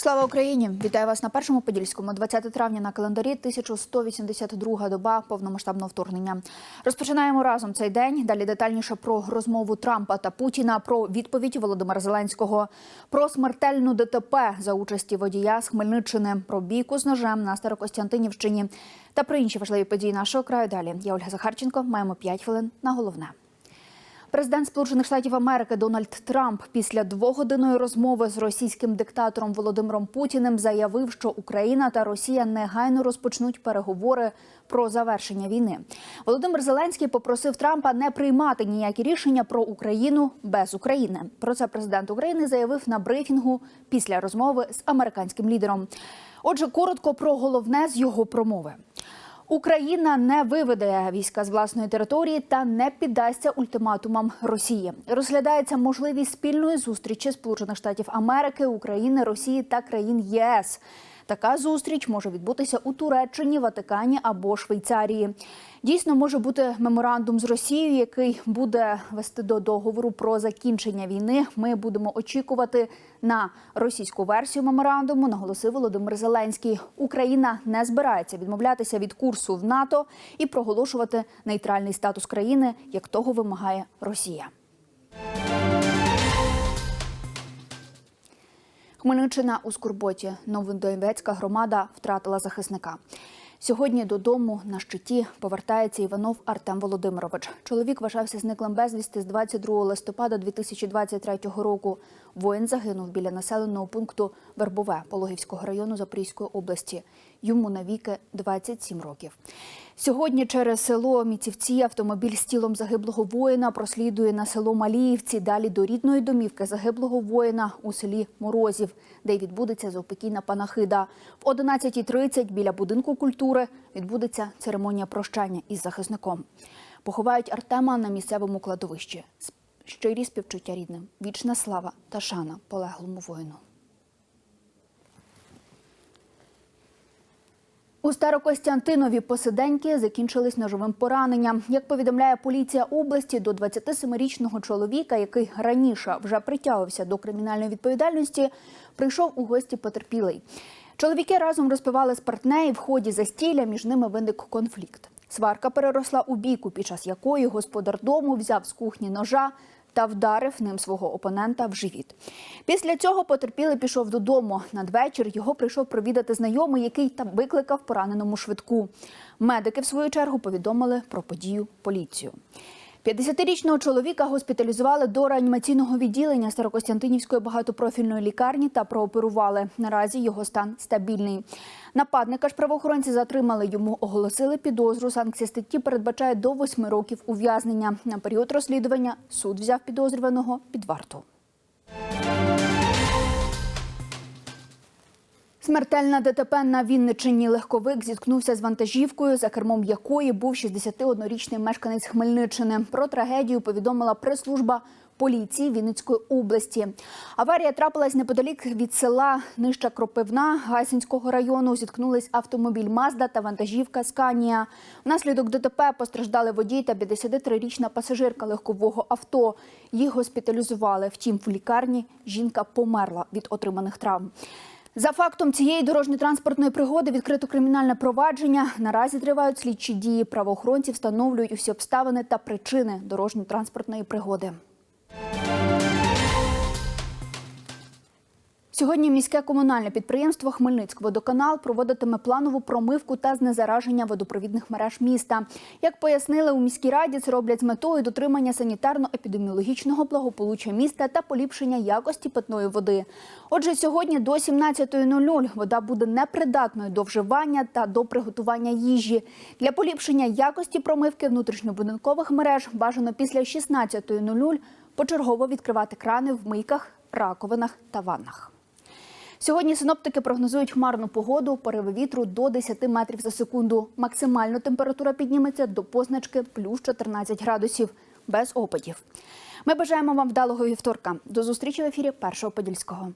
Слава Україні! Вітаю вас на першому подільському. 20 травня на календарі 1182 доба повномасштабного вторгнення. Розпочинаємо разом цей день. Далі детальніше про розмову Трампа та Путіна, про відповідь Володимира Зеленського, про смертельну ДТП за участі водія з Хмельниччини, про бійку з ножем на Старокостянтинівщині та про інші важливі події нашого краю. Далі я Ольга Захарченко. Маємо 5 хвилин на головне. Президент Сполучених Штатів Америки Дональд Трамп після двогодинної розмови з російським диктатором Володимиром Путіним заявив, що Україна та Росія негайно розпочнуть переговори про завершення війни. Володимир Зеленський попросив Трампа не приймати ніякі рішення про Україну без України. Про це президент України заявив на брифінгу після розмови з американським лідером. Отже, коротко про головне з його промови. Україна не виведе війська з власної території та не піддасться ультиматумам Росії. Розглядається можливість спільної зустрічі Сполучених Штатів Америки, України, Росії та країн ЄС. Така зустріч може відбутися у Туреччині, Ватикані або Швейцарії. Дійсно, може бути меморандум з Росією, який буде вести до договору про закінчення війни. Ми будемо очікувати на російську версію меморандуму. Наголосив Володимир Зеленський. Україна не збирається відмовлятися від курсу в НАТО і проголошувати нейтральний статус країни, як того вимагає Росія. Хмельниччина у Скорботі. Новодонецька громада втратила захисника. Сьогодні додому на щиті повертається Іванов Артем Володимирович. Чоловік вважався зниклим безвісти з 22 листопада 2023 року. Воїн загинув біля населеного пункту Вербове Пологівського району Запорізької області. Йому навіки 27 років. Сьогодні через село Міцівці автомобіль з тілом загиблого воїна прослідує на село Маліївці. Далі до рідної домівки загиблого воїна у селі Морозів, де й відбудеться заупокійна панахида. В 11.30 біля будинку культури відбудеться церемонія прощання із захисником. Поховають Артема на місцевому кладовищі. Щирі співчуття рідним, вічна слава та шана полеглому воїну. У Старокостянтинові посиденьки закінчились ножовим пораненням. Як повідомляє поліція області, до 27-річного чоловіка, який раніше вже притягувався до кримінальної відповідальності, прийшов у гості потерпілий. Чоловіки разом розпивали спиртне і в ході застілля між ними виник конфлікт. Сварка переросла у бійку, під час якої господар дому взяв з кухні ножа та вдарив ним свого опонента в живіт. Після цього потерпілий пішов додому. Надвечір його прийшов провідати знайомий, який там викликав пораненому швидку. Медики, в свою чергу, повідомили про подію поліцію. 50-річного чоловіка госпіталізували до реанімаційного відділення Старокостянтинівської багатопрофільної лікарні та прооперували. Наразі його стан стабільний. Нападника ж правоохоронці затримали. Йому оголосили підозру. Санкція статті передбачає до 8 років ув'язнення. На період розслідування суд взяв підозрюваного під варту. Смертельна ДТП на Вінничині. Легковик зіткнувся з вантажівкою, за кермом якої був 61-річний мешканець Хмельниччини. Про трагедію повідомила прес-служба поліції Вінницької області. Аварія трапилась неподалік від села Нижча Кропивна Гайсинського району. Зіткнулись автомобіль Мазда та вантажівка Сканія. Внаслідок ДТП постраждали водій та 53-річна пасажирка легкового авто. Їх госпіталізували. Втім, в лікарні жінка померла від отриманих травм. За фактом цієї дорожньо-транспортної пригоди відкрито кримінальне провадження. Наразі тривають слідчі дії. Правоохоронці встановлюють усі обставини та причини дорожньо-транспортної пригоди. Сьогодні міське комунальне підприємство Хмельницькводоканал проводитиме планову промивку та знезараження водопровідних мереж міста. Як пояснили у міській раді, це роблять з метою дотримання санітарно-епідеміологічного благополуччя міста та поліпшення якості питної води. Отже, сьогодні до 17.00 вода буде непридатною до вживання та до приготування їжі. Для поліпшення якості промивки внутрішньобудинкових мереж бажано після 16.00 почергово відкривати крани в мийках, раковинах та ваннах. Сьогодні синоптики прогнозують хмарну погоду, пориви вітру до 10 метрів за секунду. Максимально температура підніметься до позначки плюс 14 градусів, без опадів. Ми бажаємо вам вдалого вівторка. До зустрічі в ефірі Першого Подільського.